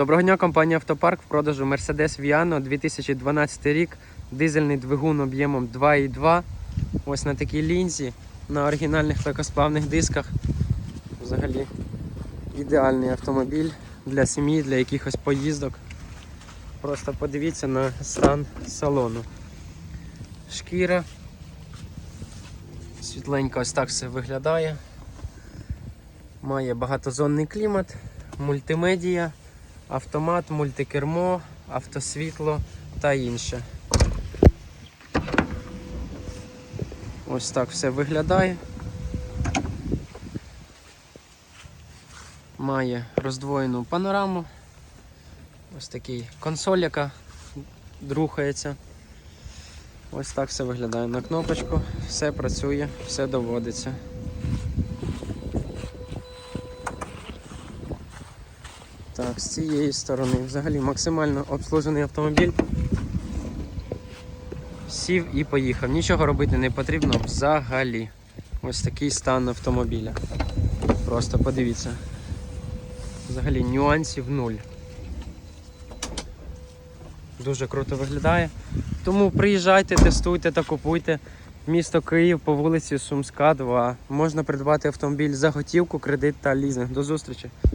Доброго дня, компанія Автопарк в продажу Mercedes Viano 2012 рік, дизельний двигун об'ємом 2,2. Ось на такій лінзі, на оригінальних легкосплавних дисках. Взагалі ідеальний автомобіль для сім'ї, для якихось поїздок. Просто подивіться на стан салону. Шкіра. Світленько ось так все виглядає. Має багатозонний клімат, мультимедія, автомат, мультикермо, автосвітло та інше. Ось так все виглядає. Має роздвоєну панораму. Ось такий консоль, яка рухається. Ось так все виглядає на кнопочку, все працює, все доводиться. Так, з цієї сторони взагалі максимально обслужений автомобіль. Сів і поїхав. Нічого робити не потрібно взагалі. Ось такий стан автомобіля. Просто подивіться. Взагалі нюансів нуль. Дуже круто виглядає. Тому приїжджайте, тестуйте та купуйте. Місто Київ по вулиці Сумська, 2. Можна придбати автомобіль за готівку, кредит та лізинг. До зустрічі!